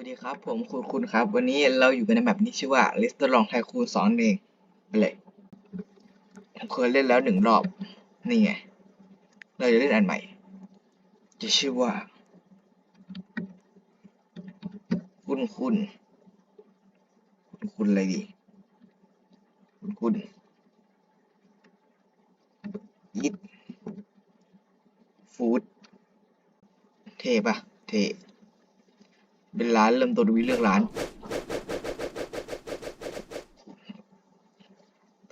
วัสดีครับ ผมคุณคุณครับ วันนี้เราอยู่กันในแบบนี้ชื่อว่า Restaurant Tycoon 2นั่นเองไปเลยผมเคยเล่นแล้วหนึ่งรอบ นี่ไง เราจะเล่นอันใหม่ จะชื่อว่า คุณคุณ คุณคุณอะไรดี คุณคุณยิดฟูดเทปะเท เป็นร้านเริ่มต้นวิเลือกร้าน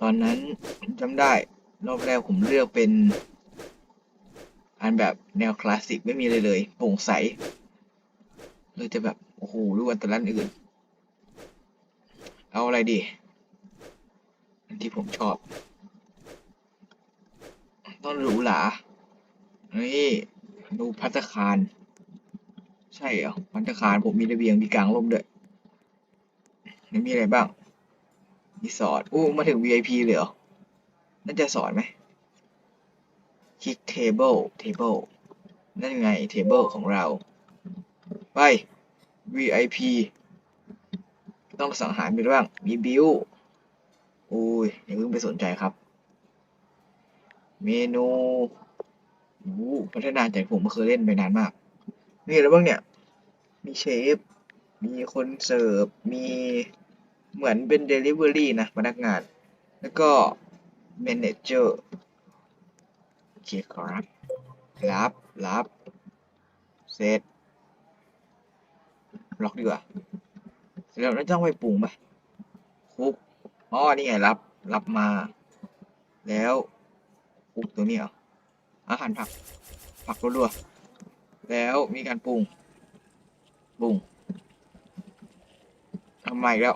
ตอนนั้นจำได้ รอบแรกผมเลือกเป็น อันแบบแนวคลาสสิกไม่มีเลยเลยโปร่งใสเลยจะแบบ โอ้โหรู้วันแต่ร้านอื่น เอาอะไรดี อันที่ผมชอบ ต้องหรูหรานี่ดูพัตคาร ใช่เหรอพันธคารผมมีระเบียงมีกลางร่มด้วยแล้วมีอะไรบ้าง มีสอดอู้มาถึง VIP เลยเหรอ น่าจะสอนไหมคลิก table table นั่นไง table ของเรา ไป VIP ต้องสังหารมีอะไรบ้าง มีบิวอุ้ยอย่าเพิ่งไปสนใจครับ เมนูอู้พัฒนาจากผมไม่เคยเล่นไปนานมากมีอะไรบ้างเนี่ย มีเชฟ มีคนเสิร์ฟ มีเหมือนเป็น Delivery นะพนักงาน แล้วก็ Manager โอเคครับ รับ รับ เสร็จ ล็อกดีกว่าเสร็จแล้วน่าจะต้องไปปรุงปะคลุกอ๋อ นี่ไงรับ รับมา แล้วคลุกตัวนี้เหรออาหารผัก ผักรัวๆแล้วมีการปรุง ปรุงทำไมแล้ว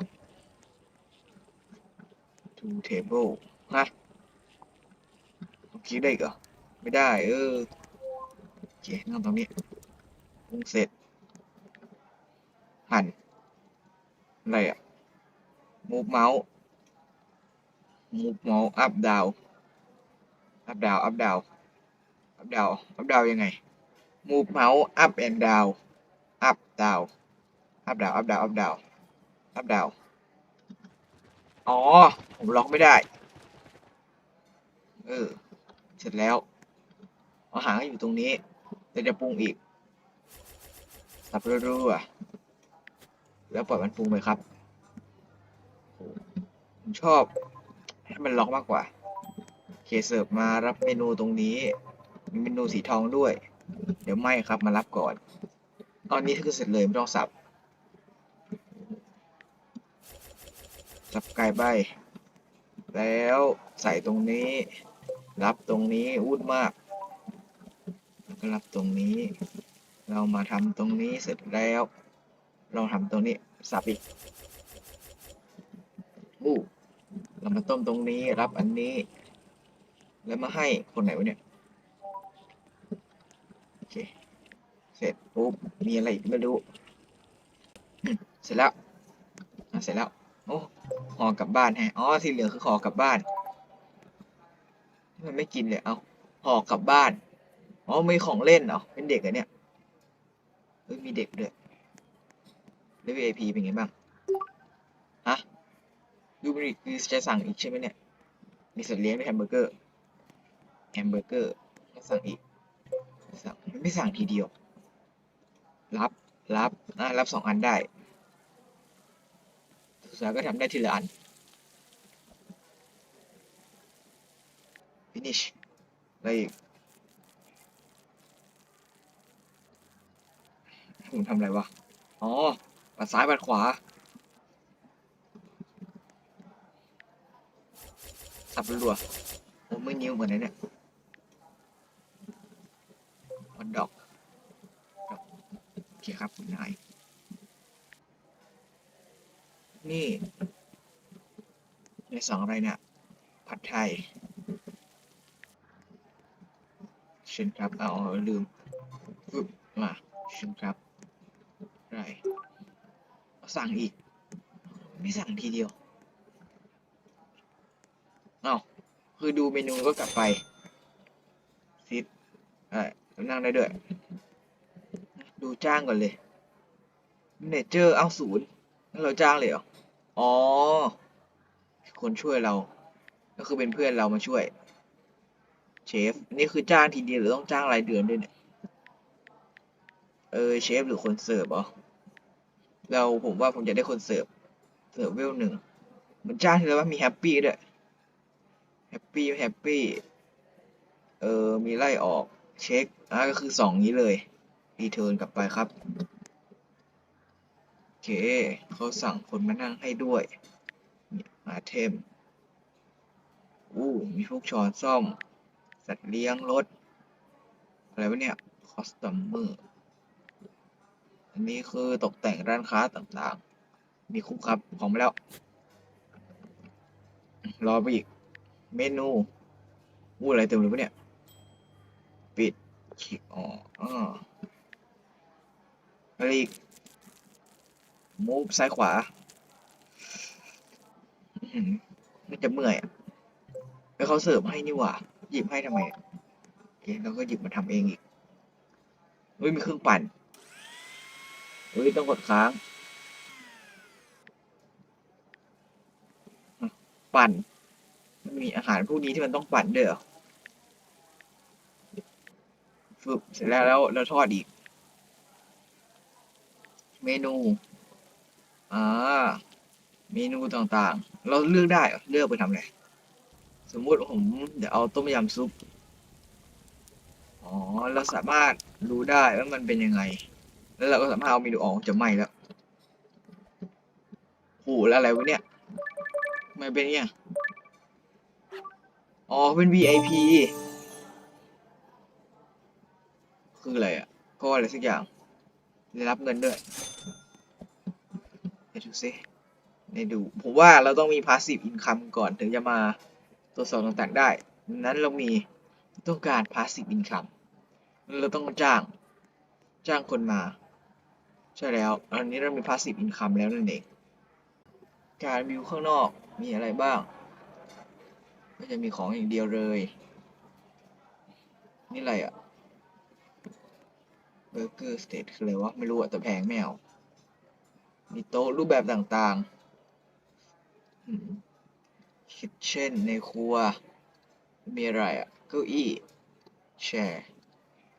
to table ฮะคลิกได้เหรอ ไม่ได้ เออ โอเคนั่งตรงนี้ปรุงเสร็จ หั่น อะไรอะ move mouse move mouse up down up down up down up down up down ยังไง move mouse up and down up down up down up down up down up down อ๋อ ผมล็อกไม่ได้ เออ เสร็จแล้วอาหารก็อยู่ตรงนี้แต่จะปรุงอีกสับรัวๆแล้วปล่อยมันปรุงไปครับ ผมชอบให้มันล็อกมากกว่าเคเสิร์ฟมารับเมนูตรงนี้ มีเมนูสีทองด้วย เดี๋ยวไม่ครับมารับก่อน ตอนนี้คือเสร็จเลยไม่ต้องสับ สับไก่ใบ แล้วใส่ตรงนี้ รับตรงนี้วุ่นมากแล้วก็รับตรงนี้ เรามาทำตรงนี้เสร็จแล้ว เราทำตรงนี้สับอีกอู้เรามาต้มตรงนี้รับอันนี้ แล้วมาให้คนไหนวะเนี่ย โอเค เสร็จปุ๊บมีอะไรอีกไม่รู้ เสร็จแล้วเสร็จแล้ว โอ้ห่อกลับบ้านแฮะอ๋อสีเหลืองคือห่อกลับบ้าน มันไม่กินเลยเอาห่อกลับบ้านอ๋อมีของเล่นเหรอเป็นเด็กเหรอเนี่ยเฮ้ยมีเด็กด้วยแล้ว VIP เป็นไงบ้างฮะดูบริคือจะสั่งอีกใช่ไหมเนี่ยมีสัตว์เลี้ยงด้วยแฮมเบอร์เกอร์แฮมเบอร์เกอร์ก็สั่งอีกสั่งไม่สั่งทีเดียว รับรับอะรับสองอันได้สุดท้าก็ทำได้ทีละอัน finish อะไรอีกผมทำอะไรวะ อ๋อ ปัดซ้ายปัดขวา สับรัวๆผมไม่นิ้วเหมือนไอ้เนี่ยฮอตดอก เคครับคุณนาย นี่ในสองอะไรเนี่ย ผัดไทยเชิญครับ เอาลืมฟึบมาเชิญครับไรสั่งอีก ไม่สั่งทีเดียว เอาคือดูเมนูก็กลับไปซิดเอ้ยนั่งได้ด้วย ดูจ้างก่อนเลยเนเจอร์เอ้าศูนย์นั่นเราจ้างเลยเหรอ อ๋อ คนช่วยเรา ก็คือเป็นเพื่อนเรามาช่วย เชฟ นี่คือจ้างทีเดียวหรือต้องจ้างรายเดือนด้วยเนี่ย เออ เชฟหรือคนเสิร์ฟเหรอ เราผมว่าผมจะได้คนเสิร์ฟ เสิร์ฟเวลหนึ่ง มันจ้างทีแล้วว่ามีแฮปปี้ด้วย แฮปปี้ แฮปปี้ เออ มีไล่ออก เช็ค อะก็คือสองนี้เลย รีเทิร์นกลับไปครับ โอเค เขาสั่งคนมานั่งให้ด้วยนี่อาเทมอู้มีพวกช้อนซ่อม สัตว์เลี้ยงรถ อะไรวะเนี่ย คอสตอมเมอร์ อันนี้คือตกแต่งร้านค้าต่างๆ มีคุ้มครับ ของมาแล้ว รอไปอีก เมนูอู้อะไรเต็มเลยวะเนี่ย ปิดคลิกอ๋ออ ไรอีกมูฟซ้ายขวา มันจะเมื่อยอะแล้วเขาเสิร์ฟให้นี่หว่า หยิบให้ทำไมโอเคแล้วก็หยิบมาทำเองอีกเฮ้ยมีเครื่องปั่นเฮ้ยต้องกดค้าง ปั่นมันมีอาหารพวกนี้ที่มันต้องปั่นเด้อฟึบเสร็จแล้วแล้วแล้วทอดอีก เมนูอ่าเมนูต่างๆ เราเลือกได้เลือกไปทำอะไรสมมุติผมเดี๋ยวเอาต้มยำซุปอ๋อเราสามารถรู้ได้ว่ามันเป็นยังไง แล้วเราก็สามารถเอาเมนูออกจะไหม้แล้วโหแล้วอะไรวะเนี่ยทำไมเป็นเนี่ยอ๋อเป็น VIP คืออะไรอะก็อะไรสักอย่าง ได้รับเงินด้วยไปดูซิในดู ผมว่าเราต้องมี passive income ก่อนถึงจะมาตรวจสอบต่างๆได้ นั้นเรามีต้องการ passive income เราต้องจ้าง จ้างคนมา ใช่แล้ว อันนี้เรามี passive income แล้วนั่นเอง การวิวข้างนอกมีอะไรบ้างก็จะมีของอย่างเดียวเลย นี่อะไรอะ เบอร์เกอร์สเตทคืออะไรวะ ไม่รู้อะแต่แพงไม่เอามีโต๊ะรูปแบบต่างๆคิทเช่นในครัว มีอะไรอะเก้าอี้ แชร์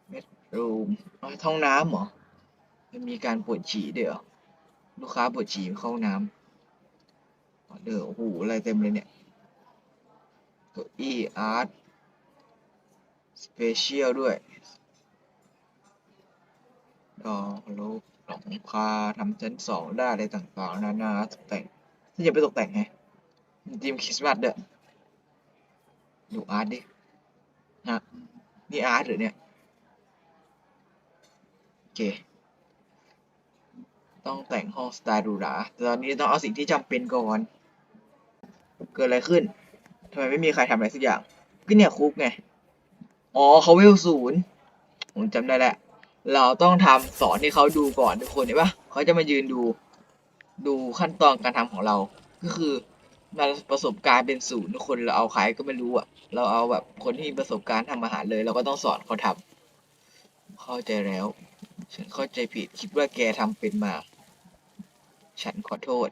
เมดรูมห้องน้ำเหรอมันมีการปวดฉี่ด้วยเหรอ ลูกค้าปวดฉี่เข้าน้ำออเดอร์โอ้โหอะไรเต็มเลยเนี่ยเก้าอี้อาร์ตสเปเชียลด้วย ดอกลูกหลงคาทำชั้นสองได้อะไรต่างๆ นานาตกแต่งที่จะไปตกแต่งไงทีมคริสต์มาสเด้อดูอาร์ตดิฮะนี่อาร์ตหรือเนี่ย โอเค ต้องแต่งห้องสไตล์หรูหราแต่ตอนนี้ต้องเอาสิ่งที่จำเป็นก่อน เกิดอะไรขึ้นทำไมไม่มีใครทำอะไรสักอย่างก็เนี่ยคุกไง อ๋อเขาเวลศูนย์ผมจำได้แหละ เราต้องทำสอนให้เขาดูก่อนทุกคนเห็นปะเขาจะมายืนดู ดูขั้นตอนการทำของเรา ก็คือมันประสบการณ์เป็นศูนย์ทุกคนเราเอาใครก็ไม่รู้อะ เราเอาแบบคนที่มีประสบการณ์ทำอาหารเลย เราก็ต้องสอนเขาทำเข้าใจแล้ว ฉันเข้าใจผิดคิดว่าแกทำเป็นมา ฉันขอโทษ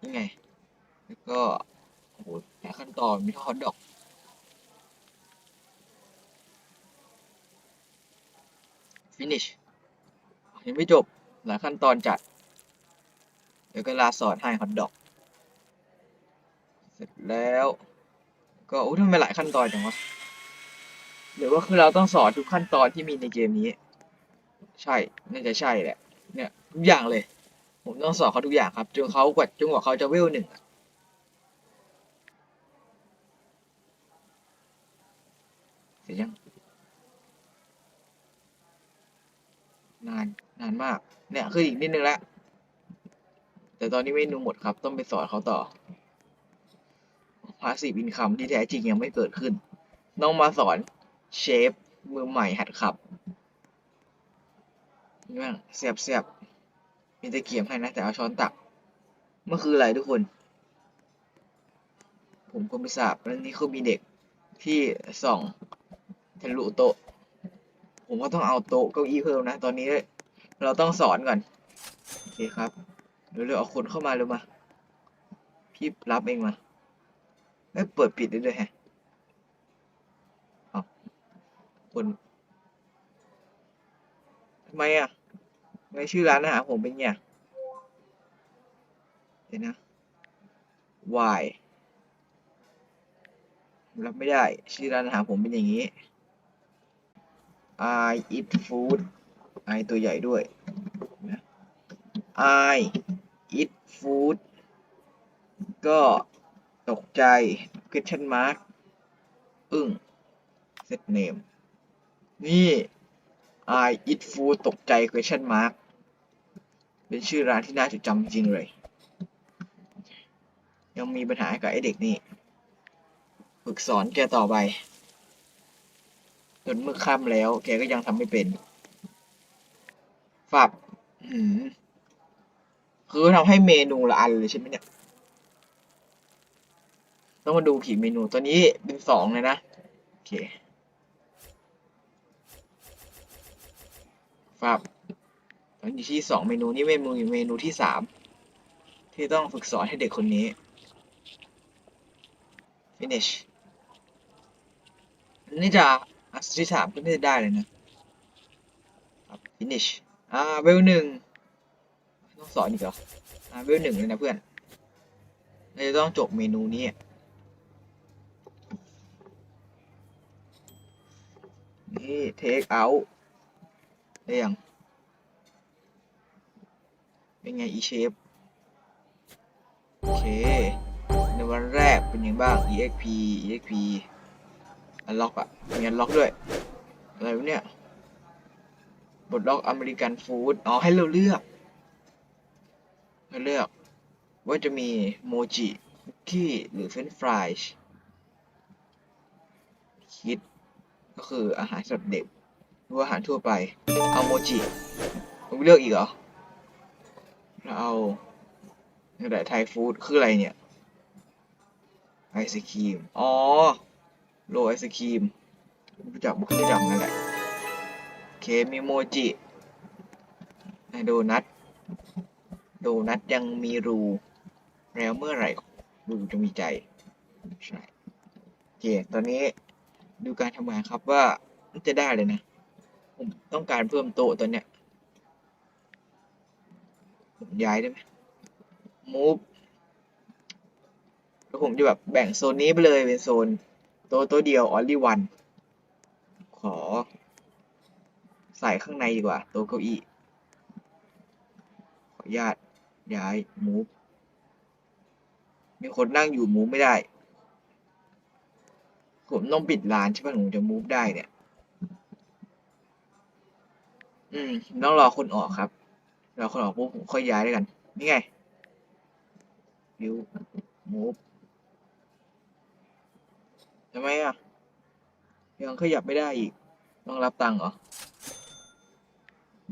นี่ไง แล้วก็โอ้โหหลายขั้นตอนมีฮอทดอก finish ยังไม่จบ หลายขั้นตอนจัด เดี๋ยวก็ลาสอนให้ฮอทดอก เสร็จแล้ว ก็อู้ทำไมหลายขั้นตอนจังวะหรือว่าคือเราต้องสอนทุกขั้นตอนที่มีในเกมนี้ ใช่ น่าจะใช่แหละ เนี่ยทุกอย่างเลย ผมต้องสอนเขาทุกอย่างครับจนเขากว่าจนกว่าเขาจะเวลหนึ่งอะเสร็จยัง นานนานมาก เนี่ยคืออีกนิดนึงแล้วแต่ตอนนี้เมนูหมดครับ ต้องไปสอนเขาต่อพาสซีฟอินคัมที่แท้จริงยังไม่เกิดขึ้นต้องมาสอนเชฟมือใหม่หัดขับนี่บ้างเสียบเสียบมีตะเกียบให้นะ แต่เอาช้อนตักเมื่อคืออะไรทุกคน ผมก็ไม่ทราบแล้วนี่เขามีเด็กที่ส่องทะลุโต๊ะ ผมก็ต้องเอาโต๊ะเก้าอี้เพิ่มนะ ตอนนี้เราต้องสอนก่อน โอเคครับเร็วๆเอาคนเข้ามาเร็วมา พี่รับเองมาไม่เปิดปิดได้ด้วยแฮะเอาคนทำไมอะทไมชื่อร้านอาหารผมเป็นไงเดี๋ยวนะ why รับไม่ได้ ชื่อร้านอาหารผมเป็นอย่างนี้ I eat food I ตัวใหญ่ด้วยนะ I eat food ก็ตกใจ question mark อึ้ง set name นี่ I eat food ตกใจ question mark เป็นชื่อร้านที่น่าจดจำจริงเลย ยังมีปัญหากับไอเด็กนี่ ฝึกสอนแกต่อไป จนเมื่อค่ำแล้ว แกก็ยังทำไม่เป็น ฝับคือทำให้เมนูละอันเลยใช่ไหมเนี่ย ต้องมาดูกี่เมนูตัวนี้เป็นสองเลยนะ โอเค ฝับตอนนี้ที่สองเมนูนี่เมนูอยู่เมนูที่สามที่ต้องฝึกสอนให้เด็กคนนี้ finish นนี่จะ อันที่สามก็น่ได้เลยนะครับ finish อ่าเวลหนึ่งต้องสอนอีกเหรออ่าเวลหนึ่งเลยนะเพื่อนเราจะต้องจบเมนูนี้นี่ take out ได้ยังเป็นไงอีเชฟโอเค ในวันแรกเป็นยังบ้าง exp exp อันล็อกอะมีอันล็อกด้วย อะไรวะเนี่ยบทล็อกอเมริกันฟู้ดอ๋อ ให้เราเลือกให้เลือกว่าจะมีโมจิคุกกี้หรือเฟรนช์ฟรายคิดก็คืออาหารสำหรับเด็กหรืออาหารทั่วไป เอาโมจิผมเลือกอีกเหรอแล้วเอาแต่ไทยฟู้ดคืออะไรเนี่ย ไอศครีม อ๋อ โลไอศครีมรู้จักบุคคลรู้จักนั่นแหละเคมีโมจิโดนัทโดนัทยังมีรู แล้วเมื่อไหร่รูจะมีใจใช่โอเคตอนนี้ดูการทำงานครับว่าจะได้เลยนะ ผมต้องการเพิ่มโต๊ะตอนเนี้ยผมย้ายได้ไหม move แล้วผมจะแบบแบ่งโซนนี้ไปเลยเป็นโซน ต๊ะโต๊ะเดียว only one ขอ ใส่ข้างในดีกว่าต๊ะเก้าอี้ ขออนุญาตย้าย move มีคนนั่งอยู่ move ไม่ได้ ผมต้องปิดร้านใช่ไหมผมจะ move ได้เนี่ย อืมต้องรอคนออกครับ รอคนออกปุ๊บผมค่อยย้ายด้วยกัน นี่ไง view move ทำไมอะ ยังขยับไม่ได้อีก ต้องรับตังค์เหรอ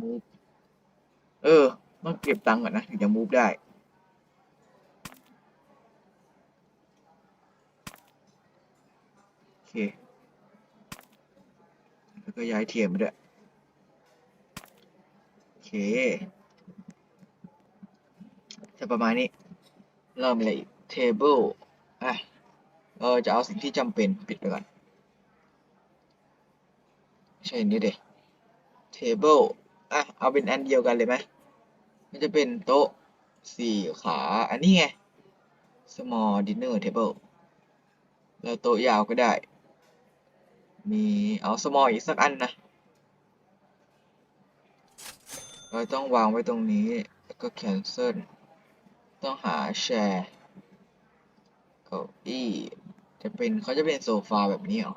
move เออ ต้องเก็บตังค์ก่อนนะถึงจะ move ได้ โอเค แล้วก็ย้ายเทียมไปด้วย โอเค จะประมาณนี้เริ่มเลย table อะ เออจะเอาสิ่งที่จำเป็นปิดไปก่อนใช่นี้เด็ table อะ เอาเป็นอันเดียวกันเลยไหม มันจะเป็นโต๊ะสี่ขา อันนี้ไง small dinner table แล้วโต๊ะยาวก็ได้ มีเอา small อีกสักอันนะ เราต้องวางไว้ตรงนี้ แล้วก็ cancel ต้องหาแชร์เก้าอี้ จะเป็นเขาจะเป็นโซฟาแบบนี้เหรอ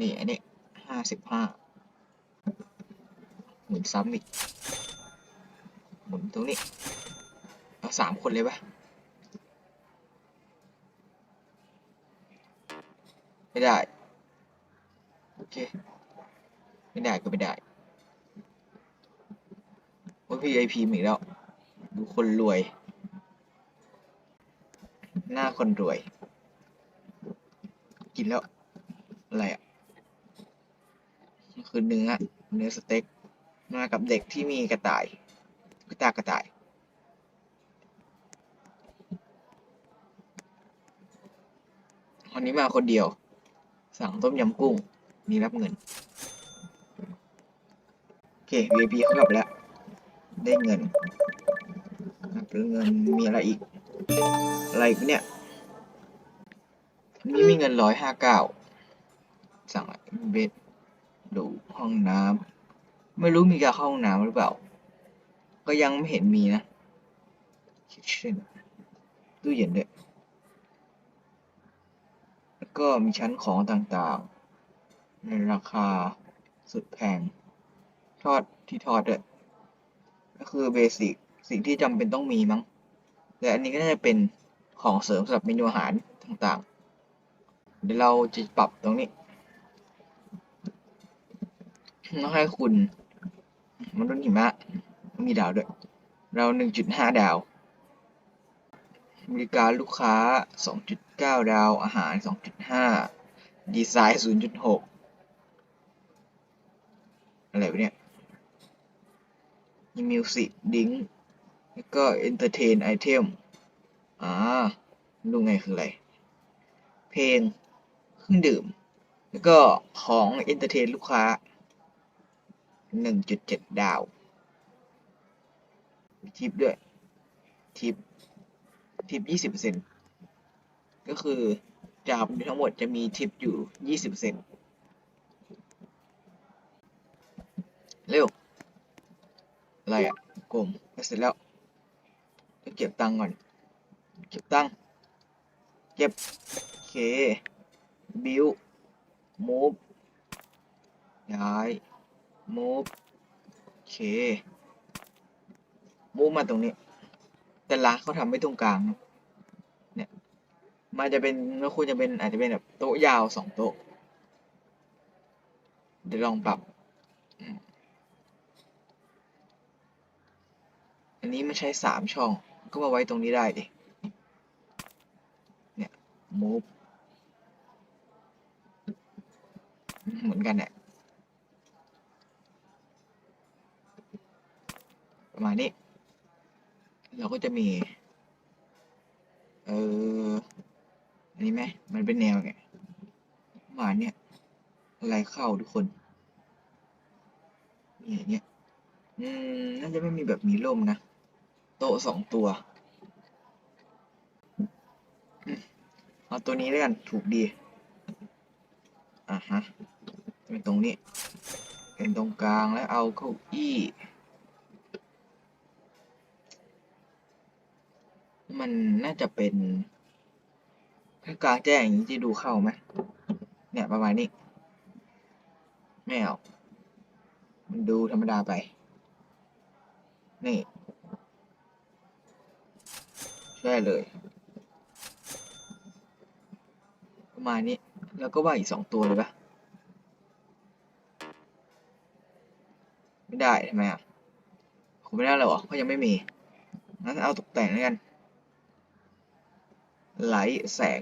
นี่ อันนี้ห้าสิบห้าหมุนซ้ำอีก หมุนตรงนี้ เอาสามคนเลยปะไม่ได้ โอเค ไม่ได้ก็ไม่ได้โอ้ย VIP มีอีกแล้ว ดูคนรวย หน้าคนรวย กินแล้ว อะไรอะคือเนื้อ เนื้อสเต็ก มากับเด็กที่มีกระต่ายกระตากระต่าย วันนี้มาคนเดียว สั่งต้มยำกุ้ง มีรับเงิน โอเค VIP เขากลับแล้ว ได้เงินรับเงิน มีอะไรอีก อะไรอีกเนี่ยนี่มีเงินร้อยห้าเก้าสั่งเบ็ดดูห้องน้ำไม่รู้มีการเข้าห้องน้ำหรือเปล่า ก็ยังไม่เห็นมีนะคิทเช่นตู้เย็นด้วยแล้วก็มีชั้นของต่างๆ ในราคาสุดแพง ทอดที่ทอดด้วยก็คือเบสิกสิ่งที่จำเป็นต้องมีมั้ง แต่อันนี้ก็น่าจะเป็นของเสริมสำหรับเมนูอาหารต่างๆ เดี๋ยวเราจะปรับตรงนี้ต้องให้คุณมันุษย์หิมะ มีดาวด้วย เราหนึ่งจุดาวบริการลูกค้าสองจุดาว อาหารสองจุดห้าดีไซน์ศูนย์จุดหกอะไรวะเนี่ยมีมิวสิกดิ้ง แล้วก็เอนเตอร์เทนไอเทมอ่าดูไงคืออะไร เพลงเครื่องดื่ม แล้วก็ของเอนเตอร์เทนลูกค้าหนึ่งจุดาวมีทิปด้วย ทิป ทิปยี่สิบเซนก็คือจากทั้งหมดจะมีทิปอยู่ยี่สิบเปอร์เซ็นเร็ว อะไรอะกลมเสร็จแล้ว ก็บตังค์ก่อน เก็บตังค์ เก็บ โอเค บิวมูฟย้าย มูฟโอเค มูฟมาตรงนี้ แต่ร้านเขาทำไม่ตรงกลางนะเนี่ย มันจะเป็นก็ควรจะเป็นอาจจะเป็นแบบโต๊ะยาวสองโต๊ะ เดี๋ยวลองปรับอันนี้มันใช้สามช่อง ก็มาไว้ตรงนี้ได้ดิ เนี่ย move เหมือนกันเนี่ยประมาณนี้ เราก็จะมี เอออันนี้ไหม มันเป็นแนวไงประมาณเนี้ยอะไรเข้าทุกคนนี่อย่างเงี้ยอืม น่าจะไม่มีแบบมีร่มนะ โต๊ะสองตัว เอาตัวนี้แล้วกัน ถูกดี อะฮะ เป็นตรงนี้ เป็นตรงกลางแล้วเอาเก้าอี้มันน่าจะเป็นถ้ากลางแจ้งอย่างนี้จะดูเข้าไหมเนี่ยประมาณนี้ไม่เอามันดูธรรมดาไป นี่ ใช่เลย ประมาณนี้ แล้วก็ว่าอีกสองตัวเลยปะไม่ได้ทำไมอะผมไม่ได้หรอเพราะยังไม่มีงั้นเอาตกแต่งแล้วกันไลท์แสง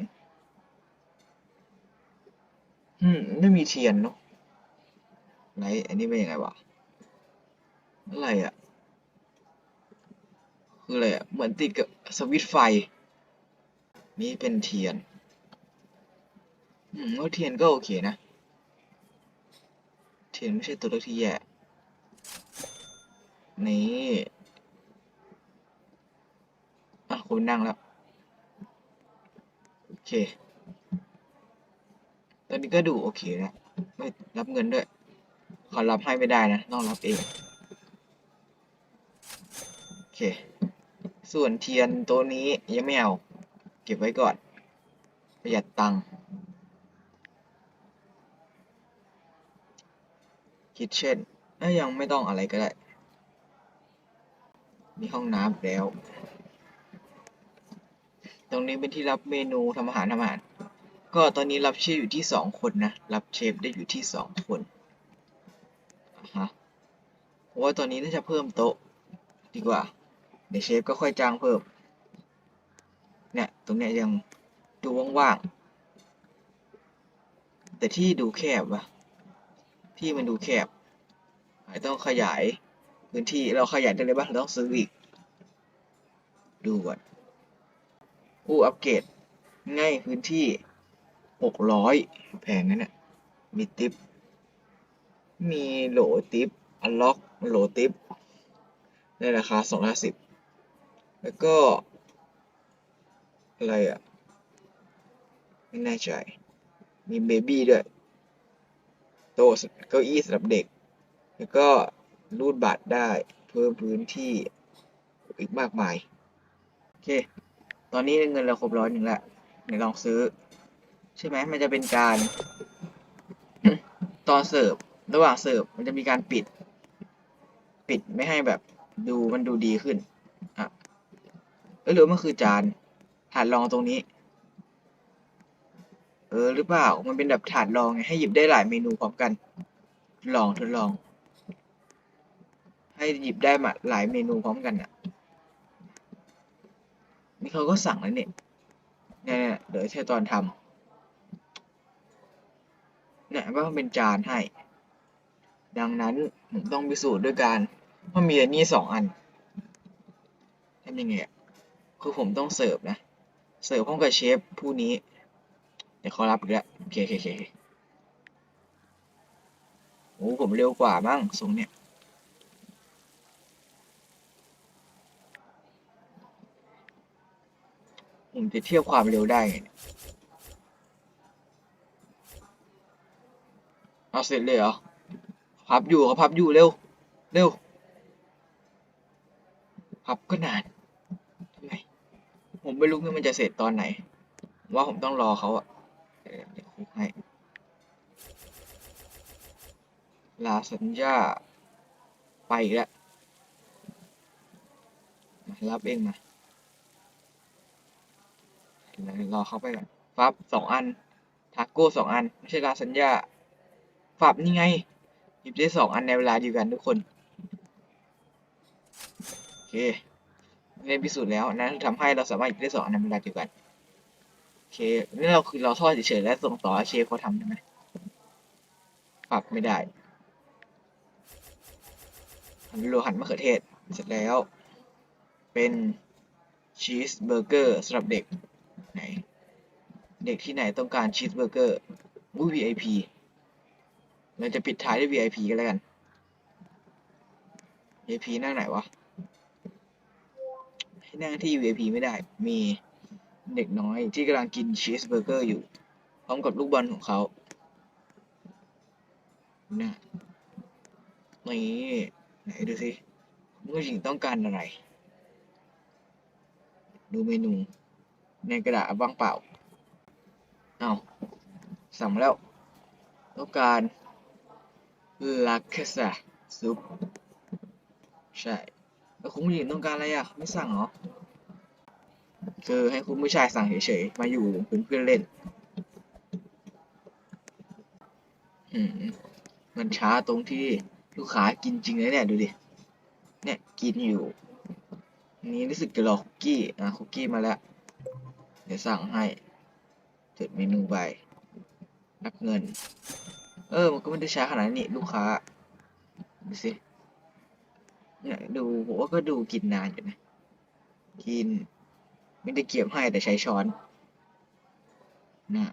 อืม ไม่มีเทียนเนาะไลท์อันนี้เป็นยังไงวะ อะไรอะ คืออะไรอะ เหมือนติดกับ สวิตไฟ นี่เป็นเทียน อืมเทียนก็โอเคนะ เทียนไม่ใช่ตัวเลือกที่แย่ นี่ อะคุณนั่งแล้ว โอเค ตอนนี้ก็ดูโอเคแล้วไม่รับเงินด้วย ขอรับให้ไม่ได้นะ ต้องรับเอง โอเค ส่วนเทียนตัวนี้ยังไม่เอา เก็บไว้ก่อน ประหยัดตังค์คิดเช่นถ้ายังไม่ต้องอะไรก็ได้ มีห้องน้ำแล้ว ตรงนี้เป็นที่รับเมนูทำอาหารทำอาหาร ก็ตอนนี้รับเชฟอยู่ที่สองคนนะ รับเชฟได้อยู่ที่สองคนฮะเพราะว่าตอนนี้น่าจะเพิ่มโต๊ะดีกว่า เดี๋ยวเชฟก็ค่อยจ้างเพิ่ม เนี่ย ตรงเนี้ยยังดูว่างๆ แต่ที่ดูแคบวะที่มันดูแคบอาจต้องขยายพื้นที่เราขยายได้เลยปะเราต้องซื้ออีก ดูก่อนอู้อัปเกรดง่ายพื้นที่หกร้อยแพงนั่นน่ะมีติป มีโหลติป อันล็อกโหลติป ในราคาสองร้อยสิบ แล้วก็ อะไรอะ ไม่แน่ใจ มีเบบี้ด้วย โต๊ะเก้าอี้สำหรับเด็ก แล้วก็รูดบัตรได้เพิ่มพื้นที่อีกมากมาย โอเค ตอนนี้เงินเราครบร้อยหนึ่งล้วเดี๋ยวลองซื้อ ใช่ไหมมันจะเป็นการ ตอนเสิร์ฟ ระหว่างเสิร์ฟ มันจะมีการปิด ปิดไม่ให้แบบดูมันดูดีขึ้น หรือว่ามันคือจานถาดรองตรงนี้ เออหรือเปล่ามันเป็นแบบถาดรองไงให้หยิบได้หลายเมนูพร้อมกัน ลองทดลอง ให้หยิบได้มาหลายเมนูพร้อมกันอะนี่เขาก็สั่งแล้วเนี่ยเนี่ยเดี๋ยวแค่ตอนทำเนี่ยว่าเป็นจานให้ ดังนั้นผมต้องพิสูจน์ด้วยการว่ามีอันนี้สองอันทำยังไงอะ คือผมต้องเสิร์ฟนะ เสิร์ฟพร้อมกับเชฟผู้นี้ เดี๋ยวเขารับอีกแล้วโอเคโอเคโอเคโอ้ผมเร็วกว่าบ้างทรงเนี่ยผมจะเทียบความเร็วได้ไงเอาเสร็จเลยเหรอ พับอยู่เขาพับอยู่เร็ว เร็ว พับก็นาน ผมไม่รู้ว่ามันจะเสร็จตอนไหน ว่าผมต้องรอเขาอะเดี๋ยวคุกให้ลาสัญญา ไปอีกแล้ว มารับเองมาเรอเขาไปก่อนฟับสองอัน ทาโก้สองอัน ไม่ใช่ลาสัญญาฟับนี่ไง หยิบได้สองอันในเวลาเดียวกันทุกคน โอเค เรียนพิสูจน์แล้วนั่นทำให้เราสามารถหยิบได้สองอันในเวลาเดียวกันโอเคนี่เราคือเราทอดเฉยๆแล้วส่งต่อเชฟเขาทำได้ไหมปรับไม่ได้หันโลหันมะเขือเทศเสร็จแล้ว เป็นชีสเบอร์เกอร์สำหรับเด็กไหนเด็กที่ไหนต้องการชีสเบอร์เกอร์มู VIP เราจะปิดท้ายด้วย VIP กันแล้วกัน VIP นั่งไหนวะ ห้นั่งที่ VIP ไม่ได้ มีเด็กน้อยที่กำลังกินชีสเบอร์เกอร์อยู่ พร้อมกับลูกบอลของเขาน่ะนี่ไหนดูสิผู้หญิงต้องการอะไร ดูเมนู ในกระดาษว่างเปล่า เอาสั่งมาแล้วต้องการลาเคซาซุปใช่ แล้วคุณผู้หญิงต้องการอะไรอะ ไม่สั่งเหรอ คือให้คุณผู้ชายสั่งเฉยๆ มาอยู่เป็นเพื่อนเล่น อืม มันช้าตรงที่ลูกค้ากินจริงเลยเนี่ย ดูดิ เนี่ย กินอยู่ นี้รู้สึกจะรอคุกกี้ อะ คุกกี้มาแล้ว เดี๋ยวสั่งให้จดเมนูไปนับเงิน เออ มันก็ไม่ได้ช้าขนาดนั้ลูกค้า ดูสิ เนี่ยดูผมว่าก็ดูกินนานอยู่นะ กิน ไม่ได้เก็บให้แต่ใช้ช้อนนะ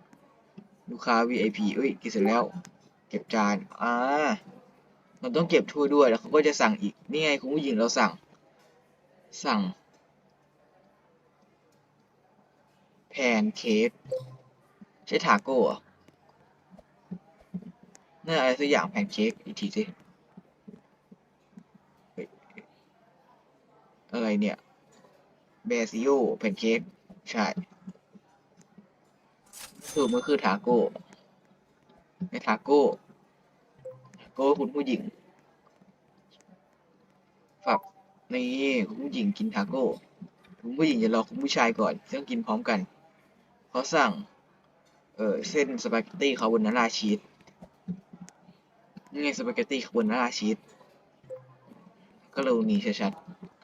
ลูกค้า VIP เอ้ยกินเสร็จแล้ว เก็บจานอ่าเราต้องเก็บถ้วยด้วยแล้วเขาก็จะสั่งอีก นี่ไงคุณผู้หญิงเราสั่ง สั่งแพนเค้กใช่ทาโก้เหรอน่าอะไรสักอย่างแพนเค้กอีกทีสิเฮ้ย อะไรเนี่ยเบซิโอแพนเค้กใช่สูตรมันคือทาโก้ในทาโก้ทาโก้คุณผู้หญิงฝับนี่คุณผู้หญิงกินทาโก้คุณผู้หญิงจะรอคุณผู้ชายก่อนต้องกินพร้อมกันเขาสั่ง เออเส้นสปาเกตตี้คาโบนาร่าชีสนี่ไงสปาเกตตี้คาโบนาร่าชีสก็เร็วนี้ชัดๆ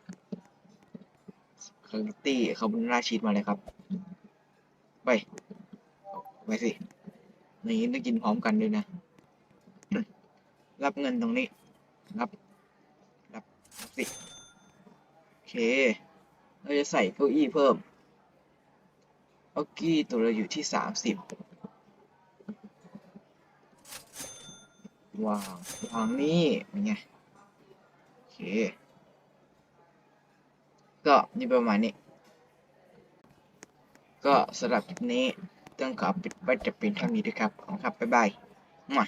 สปาเกตตี้คาโบนาร่าชีสมาเลยครับ ไป ไปสิ นี่ต้องกินพร้อมกันด้วยนะ รับเงินตรงนี้รับรับสิ โอเค เราจะใส่เก้าอี้เพิ่ม เก้าอี้ตัวเราอยู่ที่สามสิบวางวางนี่เป็นไง โอเค ก็นี่ประมาณนี้ ก็สำหรับคลิปนี้ ต้องขอปิดไว้จะเป็นเท่านี้ด้วยครับขอบคุณครับ บ๊ายบายมา